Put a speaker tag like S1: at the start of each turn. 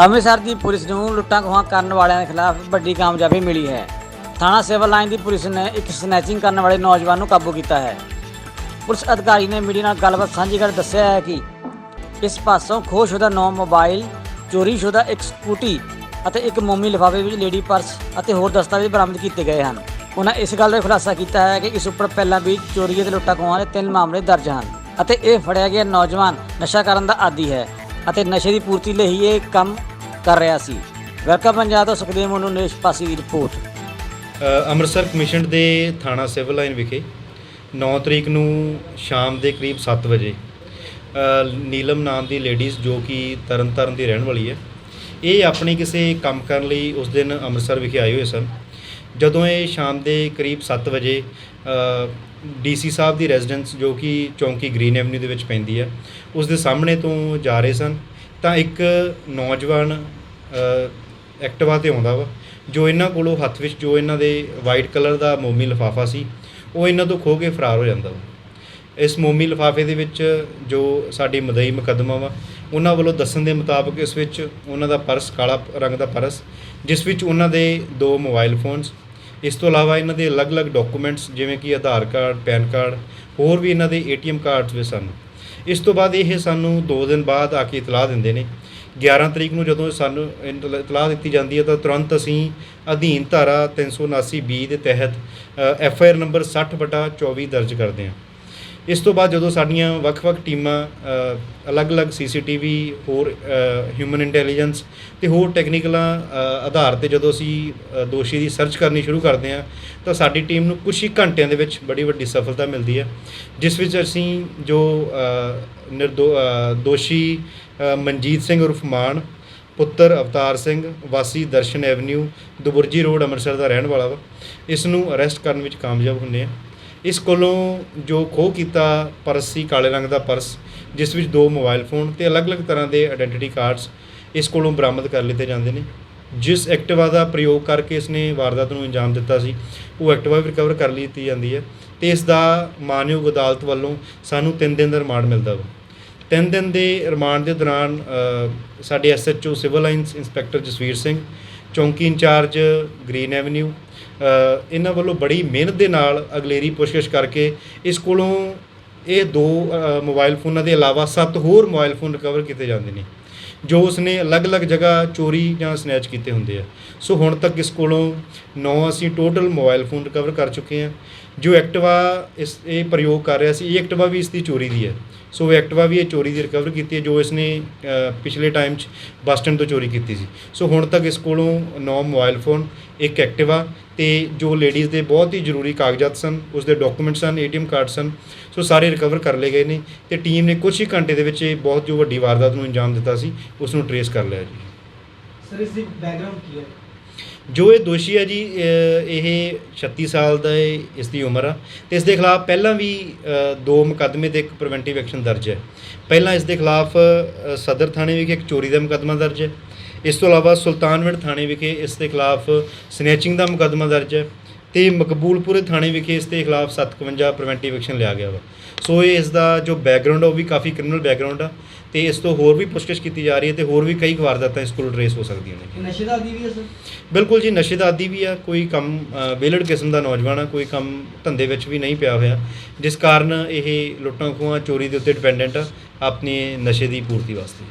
S1: ਅੰਮ੍ਰਿਤਸਰ ਦੀ police ਨੂੰ ਲੁੱਟਾਂ ਖੋਹਾਂ ਕਰਨ ਵਾਲਿਆਂ ਦੇ ਖਿਲਾਫ ਵੱਡੀ ਕਾਮਯਾਬੀ ਮਿਲੀ ਹੈ। ਥਾਣਾ ਸਿਵਲ ਲਾਈਨ ਦੀ ਪੁਲਿਸ ਨੇ ਇੱਕ ਸਨੈਚਿੰਗ ਕਰਨ ਵਾਲੇ ਨੌਜਵਾਨ ਨੂੰ ਕਾਬੂ ਕੀਤਾ ਹੈ। ਪੁਲਿਸ ਅਧਿਕਾਰੀ ਨੇ ਮੀਡੀਆ ਨਾਲ ਗੱਲਬਾਤ ਸਾਂਝੀ ਕਰ ਦੱਸਿਆ ਹੈ ਕਿ ਇਸ ਪਾਸੋਂ ਖੋਹਸ਼ੁਦਾ ਨੌ ਮੋਬਾਈਲ, ਚੋਰੀਸ਼ੁਦਾ ਇੱਕ ਸਕੂਟੀ ਅਤੇ ਇੱਕ ਮੋਮੀ ਲਿਫਾਫੇ ਵਿੱਚ ਲੇਡੀ ਪਰਸ ਅਤੇ ਹੋਰ ਦਸਤਾਵੇਜ਼ ਬਰਾਮਦ ਕੀਤੇ ਗਏ ਹਨ। ਉਹਨਾਂ ਇਸ ਗੱਲ ਦਾ ਖੁਲਾਸਾ ਕੀਤਾ ਹੈ ਕਿ ਇਸ ਉੱਪਰ ਪਹਿਲਾਂ ਵੀ ਚੋਰੀ ਅਤੇ ਲੁੱਟਾਂ ਖੋਹਾਂ ਦੇ ਤਿੰਨ ਮਾਮਲੇ ਦਰਜ ਹਨ ਅਤੇ ਇਹ ਫੜਿਆ ਗਿਆ ਨੌਜਵਾਨ ਨਸ਼ਾ ਕਰਨ ਦਾ ਆਦੀ ਹੈ। ਅਤੇ ਨਸ਼ੇ ਦੀ ਪੂਰਤੀ ਲਈ ਇਹ ਕੰਮ ਕਰ ਰਿਹਾ ਸੀ। ਵੈਲਕਮ ਪੰਜਾਬ ਤੋਂ ਸੁਖਦੇਵ ਮੋਨੂ ਨੇਸ਼ ਪਾਸੀ ਦੀ ਰਿਪੋਰਟ।
S2: ਅ, ਅੰਮ੍ਰਿਤਸਰ ਕਮਿਸ਼ਨ ਦੇ ਥਾਣਾ ਸਿਵਲ ਲਾਈਨ ਵਿਖੇ 9 ਤਰੀਕ ਨੂੰ ਸ਼ਾਮ ਦੇ ਕਰੀਬ 7 ਵਜੇ ਅ, ਨੀਲਮ ਨਾਮ ਦੀ ਲੇਡੀਜ਼ ਜੋ ਕਿ ਤਰਨਤਾਰਨ ਦੀ ਰਹਿਣ ਵਾਲੀ ਹੈ ਇਹ ਆਪਣੇ ਕਿਸੇ ਕੰਮ ਕਰਨ ਲਈ ਉਸ ਦਿਨ ਅੰਮ੍ਰਿਤਸਰ ਵਿਖੇ ਆਏ ਹੋਏ ਸਨ। ਜਦੋਂ ਇਹ ਸ਼ਾਮ ਦੇ ਕਰੀਬ 7 ਵਜੇ ਡੀਸੀ ਸਾਹਿਬ ਦੀ ਰੈਜ਼ੀਡੈਂਸ ਜੋ ਕਿ ਚੌਂਕੀ ਗ੍ਰੀਨ ਐਵਨਿਊ ਦੇ ਵਿੱਚ ਪੈਂਦੀ ਹੈ ਉਸ ਦੇ ਸਾਹਮਣੇ ਤੋਂ ਜਾ ਰਹੇ ਸਨ। ਤਾਂ ਇੱਕ ਨੌਜਵਾਨ ਅ, ਐਕਟਿਵਾ ਤੇ ਆਉਂਦਾ ਵਾ ਜੋ ਇਹਨਾਂ ਕੋਲੋਂ ਹੱਥ ਵਿੱਚ ਜੋ ਇਹਨਾਂ ਦੇ ਵਾਈਟ ਕਲਰ ਦਾ ਮੋਮੀ ਲਿਫਾਫਾ ਸੀ ਉਹ ਇਹਨਾਂ ਤੋਂ ਖੋ ਕੇ ਫਰਾਰ ਹੋ ਜਾਂਦਾ ਵਾ। ਇਸ ਮੋਮੀ ਲਿਫਾਫੇ ਦੇ ਵਿੱਚ ਜੋ ਸਾਡੀ ਮਦਈ ਮੁਕੱਦਮਾ ਵਾ ਉਹਨਾਂ ਵੱਲੋਂ ਦੱਸਣ ਦੇ ਮੁਤਾਬਕ ਇਸ ਵਿੱਚ ਉਹਨਾਂ ਦਾ ਪਰਸ ਕਾਲਾ ਰੰਗ ਦਾ ਪਰਸ ਜਿਸ ਵਿੱਚ ਉਹਨਾਂ ਦੇ ਦੋ ਮੋਬਾਈਲ ਫੋਨਸ ਇਸ ਤੋਂ ਇਲਾਵਾ ਇਹਨਾਂ ਦੇ ਅਲੱਗ-ਅਲੱਗ ਡਾਕੂਮੈਂਟਸ, ਜਿਵੇਂ ਕਿ ਆਧਾਰ ਕਾਰਡ, ਪੈਨ ਕਾਰਡ, ਹੋਰ ਵੀ ਇਹਨਾਂ ਦੇ ਏਟੀਐਮ ਕਾਰਡਸ ਵੀ ਸਨ। ਇਸ ਤੋਂ ਬਾਅਦ ਇਹ ਸਾਨੂੰ 2 ਦਿਨ ਬਾਅਦ ਆ ਕੇ ਇਤਲਾਹ ਦਿੰਦੇ ਨੇ। 11 ਤਰੀਕ ਨੂੰ ਜਦੋਂ ਸਾਨੂੰ ਇਤਲਾਹ ਦਿੱਤੀ ਜਾਂਦੀ ਹੈ ਤਾਂ ਤੁਰੰਤ ਅਸੀਂ ਅਧੀਨ ਧਾਰਾ 379 ਬੀ ਦੇ ਤਹਿਤ ਐਫ ਆਈ ਆਰ ਨੰਬਰ 60 ਬਟਾ 24 ਦਰਜ ਕਰਦੇ ਹਾਂ। ਇਸ ਤੋਂ ਬਾਅਦ ਜਦੋਂ ਸਾਡੀਆਂ ਵੱਖ-ਵੱਖ ਟੀਮਾਂ ਅ, ਅਲੱਗ-ਅਲੱਗ ਸੀਸੀਟੀਵੀ ਹੋਰ ਹਿਊਮਨ ਇੰਟੈਲੀਜੈਂਸ ਤੇ ਹੋਰ ਟੈਕਨੀਕਲਾਂ ਅ, ਆਧਾਰ ਤੇ ਜਦੋਂ ਅਸੀਂ ਦੋਸ਼ੀ ਦੀ ਸਰਚ ਕਰਨੀ ਸ਼ੁਰੂ ਕਰਦੇ ਹਾਂ ਤਾਂ ਸਾਡੀ ਟੀਮ ਨੂੰ ਕੁਝ ਹੀ ਘੰਟਿਆਂ ਦੇ ਵਿੱਚ ਬੜੀ ਵੱਡੀ ਸਫਲਤਾ ਮਿਲਦੀ ਹੈ। ਜਿਸ ਵਿੱਚ ਅਸੀਂ ਜੋ ਨਿਰਦੋ ਦੋਸ਼ੀ ਮਨਜੀਤ ਸਿੰਘ ਉਰਫ ਮਾਨ ਪੁੱਤਰ ਅਵਤਾਰ ਸਿੰਘ ਵਾਸੀ ਦਰਸ਼ਨ ਐਵਨਿਊ ਦੁਬੁਰਜੀ ਰੋਡ ਅੰਮ੍ਰਿਤਸਰ ਦਾ ਰਹਿਣ ਵਾਲਾ ਵਾ ਇਸ ਨੂੰ ਅਰੈਸਟ ਕਰਨ ਵਿੱਚ ਕਾਮਯਾਬ ਹੁੰਦੇ ਆ। ਇਸ ਕੋਲੋਂ ਜੋ ਖੋਹ ਕੀਤਾ ਪਰਸ ਸੀ ਕਾਲੇ ਰੰਗ ਦਾ ਪਰਸ ਜਿਸ ਵਿੱਚ ਦੋ ਮੋਬਾਈਲ ਫੋਨ ਤੇ ਅਲੱਗ-ਅਲੱਗ ਤਰ੍ਹਾਂ ਦੇ ਆਇਡੈਂਟੀਟੀ ਕਾਰਡਸ ਇਸ ਕੋਲੋਂ ਬਰਾਮਦ ਕਰ ਲਿੱਤੇ ਜਾਂਦੇ ਨੇ। ਜਿਸ ਐਕਟਿਵਾ ਦਾ ਪ੍ਰਯੋਗ ਕਰਕੇ ਇਸਨੇ ਵਾਰਦਾਤ ਨੂੰ ਅੰਜਾਮ ਦਿੱਤਾ ਸੀ ਉਹ ਐਕਟਿਵਾ ਵੀ ਰਿਕਵਰ ਕਰ ਲਈ ਜਾਂਦੀ ਹੈ ਤੇ ਇਸ ਦਾ ਮਾਨਯੋਗ ਅਦਾਲਤ ਵੱਲੋਂ ਸਾਨੂੰ 3 ਦਿਨ ਦਾ ਰਿਮਾਂਡ ਮਿਲਦਾ ਵਾ। ਤਿੰਨ ਦਿਨ ਦੇ ਰਿਮਾਂਡ ਦੇ ਦੌਰਾਨ ਅ, ਸਾਡੇ SHO civil lines inspector Jasveer Singh ਚੌਂਕੀ ਇੰਚਾਰਜ ਗ੍ਰੀਨ ਐਵਨਿਊ ਇਹਨਾਂ ਵੱਲੋਂ ਬੜੀ ਮਿਹਨਤ ਦੇ ਨਾਲ ਅਗਲੇਰੀ ਪੁਸ਼ਕਸ਼ ਕਰਕੇ ਇਸ ਕੋਲੋਂ ਇਹ ਦੋ ਅ, ਮੋਬਾਈਲ ਫੋਨਾਂ ਦੇ ਇਲਾਵਾ ਸੱਤ ਹੋਰ ਮੋਬਾਈਲ ਫੋਨ ਰਿਕਵਰ ਕੀਤੇ ਜਾਂਦੇ ਨੇ ਜੋ ਉਸਨੇ ਅਲੱਗ-ਅਲੱਗ ਜਗ੍ਹਾ ਚੋਰੀ ਜਾਂ ਸਨੈਚ ਕੀਤੇ ਹੁੰਦੇ ਆ। ਸੋ ਹੁਣ ਤੱਕ ਇਸ ਕੋਲੋਂ 9 ਅਸੀਂ ਟੋਟਲ ਮੋਬਾਈਲ ਫੋਨ ਰਿਕਵਰ ਕਰ ਚੁੱਕੇ ਹਾਂ। ਜੋ ਐਕਟਿਵਾ ਇਸ, ਇਹ ਪ੍ਰਯੋਗ ਕਰ ਰਿਹਾ ਸੀ, ਇਹ ਐਕਟਿਵਾ ਵੀ ਇਸ ਦੀ ਚੋਰੀ ਦੀ ਹੈ। ਸੋ ਇਹ ਐਕਟਿਵਾ ਵੀ ਇਹ ਚੋਰੀ ਦੀ ਰਿਕਵਰ ਕੀਤੀ ਹੈ, ਜੋ ਇਸ ਨੇ ਪਿਛਲੇ ਟਾਈਮ 'ਚ ਬੱਸ ਸਟੈਂਡ ਤੋਂ ਚੋਰੀ ਕੀਤੀ ਸੀ। ਸੋ ਹੁਣ ਤੱਕ ਇਸ ਕੋਲੋਂ 9 ਮੋਬਾਈਲ ਫੋਨ ਇੱਕ ਐਕਟਿਵਾ ਤੇ ਜੋ ਲੇਡੀਜ਼ ਦੇ ਬਹੁਤ ਹੀ ਜ਼ਰੂਰੀ ਕਾਗਜ਼ਾਤ ਸਨ ਉਸ ਦੇ ਡਾਕੂਮੈਂਟ ਸਨ ਏਟੀਐਮ ਕਾਰਡ ਸਨ, ਸੋ ਸਾਰੇ ਰਿਕਵਰ ਕਰ ਲਏ ਗਏ ਨੇ ਤੇ ਟੀਮ ਨੇ ਕੁਝ ਹੀ ਘੰਟੇ ਦੇ ਵਿੱਚ ਇਹ ਬਹੁਤ ਜੋ ਵੱਡੀ ਵਾਰਦਾਤ ਨੂੰ ਅੰਜਾਮ ਦਿੱਤਾ ਸੀ ਉਸ ਨੂੰ ਟਰੇਸ ਕਰ ਲਿਆ ਜੀ।
S3: ਸਰ ਇਸ ਦੀ ਬੈਕਗ੍ਰਾਉਂਡ ਕੀ ਹੈ?
S2: ਜੋ ਇਹ ਦੋਸ਼ੀ ਹੈ ਜੀ ਇਹ 36 ਸਾਲ ਦਾ ਇਹ, ਇਸ ਦੀ ਉਮਰ ਆ। ਤੇ ਇਸ ਦੇ ਖਿਲਾਫ ਪਹਿਲਾਂ ਵੀ ਦੋ ਮੁਕੱਦਮੇ ਤੇ ਇੱਕ ਪ੍ਰੀਵੈਂਟਿਵ ਐਕਸ਼ਨ ਦਰਜ ਹੈ। ਪਹਿਲਾਂ ਇਸ ਦੇ ਖਿਲਾਫ ਸਦਰ ਥਾਣੇ ਵਿਖੇ ਇੱਕ ਚੋਰੀ ਦਾ ਮੁਕੱਦਮਾ ਦਰਜ ਹੈ। ਇਸ ਤੋਂ ਇਲਾਵਾ ਸੁਲਤਾਨਵਿੰਡ ਥਾਣੇ ਵਿਖੇ ਇਸ ਦੇ ਖਿਲਾਫ ਸਨੈਚਿੰਗ ਦਾ ਮੁਕੱਦਮਾ ਦਰਜ ਹੈ। ਤੇ ਮਕਬੂਲਪੁਰੇ ਥਾਣੇ ਵਿਖੇ ਇਸ ਦੇ ਖਿਲਾਫ 57 ਪ੍ਰੀਵੈਂਟਿਵ ਐਕਸ਼ਨ ਲਿਆ ਗਿਆ ਵਾ। ਸੋ ਇਹ ਇਸ ਦਾ ਜੋ ਬੈਕਗ੍ਰਾਉਂਡ ਆ ਉਹ ਵੀ ਕਾਫੀ ਕ੍ਰਿਮੀਨਲ ਬੈਕਗ੍ਰਾਉਂਡ ਆ ਤੇ ਇਸ ਤੋਂ ਹੋਰ ਵੀ ਪੁੱਛਗਿੱਛ ਕੀਤੀ ਜਾ ਰਹੀ ਹੈ ਤੇ ਹੋਰ ਵੀ ਕਈ ਵਾਰਦਾਤਾਂ ਇਸ ਕੋਲ ਟਰੇਸ ਹੋ ਸਕਦੀਆਂ ਨੇ।
S3: ਇਹ ਨਸ਼ੇ ਦਾ ਆਦੀ ਵੀ ਹੈ ਸਰ?
S2: ਬਿਲਕੁਲ ਜੀ ਨਸ਼ੇ ਦਾ ਆਦੀ ਵੀ ਆ ਕੋਈ ਕੰਮ ਵਿਹਲੜ ਕਿਸਮ ਦਾ ਨੌਜਵਾਨ ਆ ਕੋਈ ਕੰਮ ਧੰਦੇ ਵਿੱਚ ਵੀ ਨਹੀਂ ਪਿਆ ਹੋਇਆ ਜਿਸ ਕਾਰਨ ਇਹ ਲੁੱਟਾਂ ਖੋਹਾਂ ਚੋਰੀ ਦੇ ਉੱਤੇ ਡਿਪੈਂਡੈਂਟ ਆ ਆਪਣੇ ਨਸ਼ੇ ਦੀ ਪੂਰਤੀ ਵਾਸਤੇ।